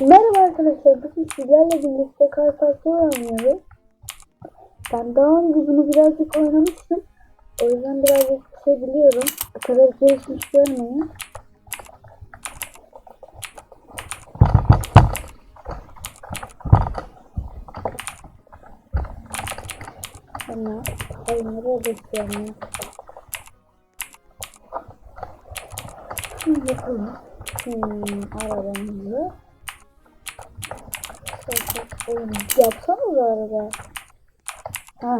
Merhaba arkadaşlar, bugün sizlerle birlikte karparkur oynuyoruz. Ben daha önce bunu birazcık oynamıştım. O yüzden birazcık bir şey biliyorum. Bu kadar gelişmiş görmeyin. Ama hayvanları bekliyorum ya. Şimdi bakalım. Hmm, arabamızı. Oğlum yapsana bu arada. Ha.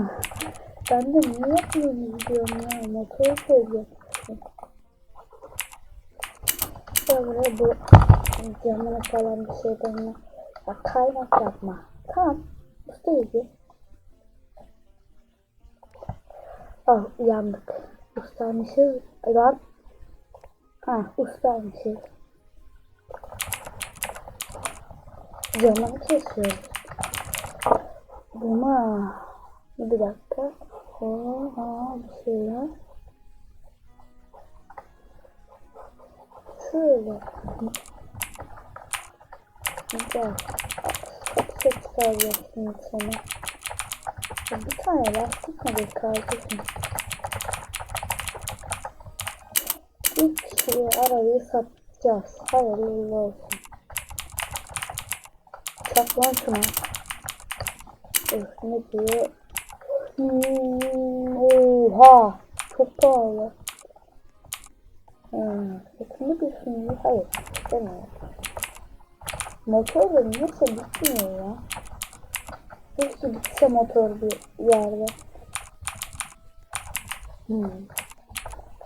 Ben de niye yapmıyorum diyorum ya. Motoru koyacaksın. Böyle bu camına falan bir şey denme. Ya kaynak yapma. Tamam. Ustayız. Ah uyandık. Ustaymışız. Lan. Ha ustaymışız. Camını kesiyoruz. Buna bir dakika. Oha bir şey var. Şöyle. Güzel. Çok çıkaracaksın sana. Bir tane lastik mi bir kardeşim? İlk kişiye arabayı satacağız. Hayırlı uğurlu şuna. Öf ne diyor? Hmm, oha. Çok pahalı. Hmm, yakında bir şimdi. Hayır. Demiyor. Motor da neyse bitmiyor ya. Keşke bitse motor bir yerde. Hmm.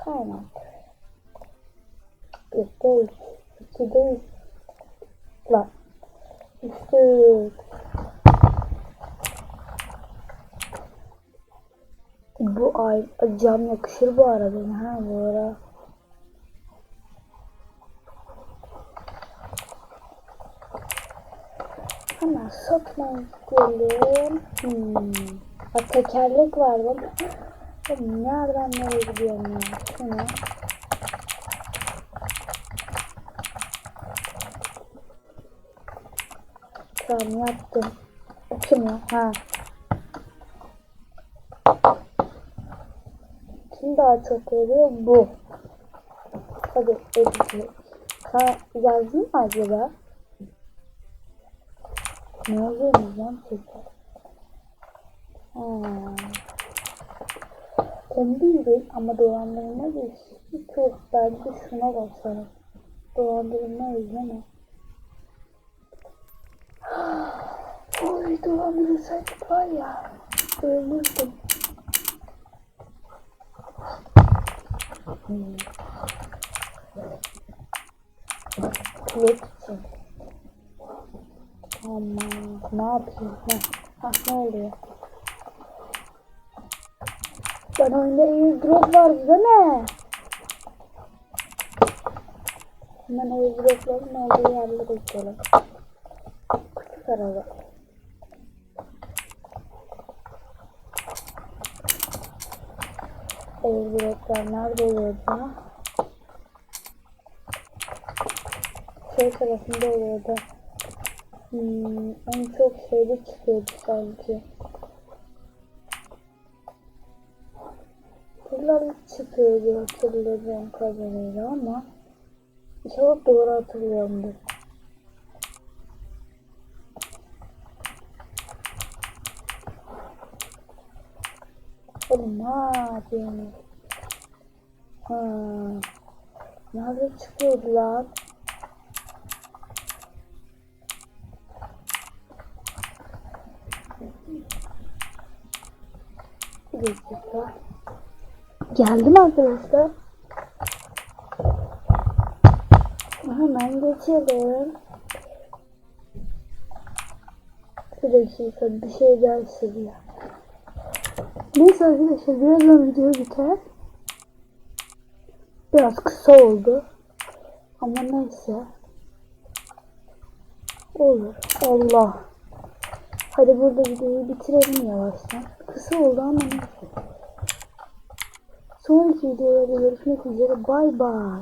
Tamam. Bir değil. İki değil. Lan. Bu ay cam yakışır bu arada ha bu ara. Hemen satmaya gidelim. Hmm. Tekerlek var bak. Nereden nereye gidiyorum ya? Şunu. Tamam yaptım. O kim ya? Ha. Kim daha çok veriyor? Bu. Hadi ödeyeceğiz. Ha yazdın mı acaba? Ne yazıyorsunuz lan? Ha. Tembih değil ama dolandırılma geçti. Çok bence şuna basalım. Dolandırılma izleme. Oy dolandırılsaydık var ya. Ölürdüm. Hmm. Pilot için. Aman ne yapayım ne? Ha ne oluyor? Ben oyunda airdrop vardı değil mi? Hemen airdropların olduğu yerlere gidelim. Küçük araba. Airdroplar nerede oluyordu? Şey tarafında oluyordu. Hmm, en çok şeyde çıkıyordu sanki. Buralar çıkıyordu hatırladığım kadarıyla ama inşallah doğru hatırlıyorumdur. Oğlum yapıyorsun? Ha. Nerede çıkıyordu lan? Bir dakika. Geldim arkadaşlar. Hemen geçelim. Bir dakika bir şey daha sürüyor. Neyse arkadaşlar birazdan video biter. Biraz kısa oldu. Ama neyse. Olur. Allah. Hadi burada videoyu bitirelim yavaştan. Kısa oldu ama neyse. Sonraki videolarda görüşmek üzere. Bay bay.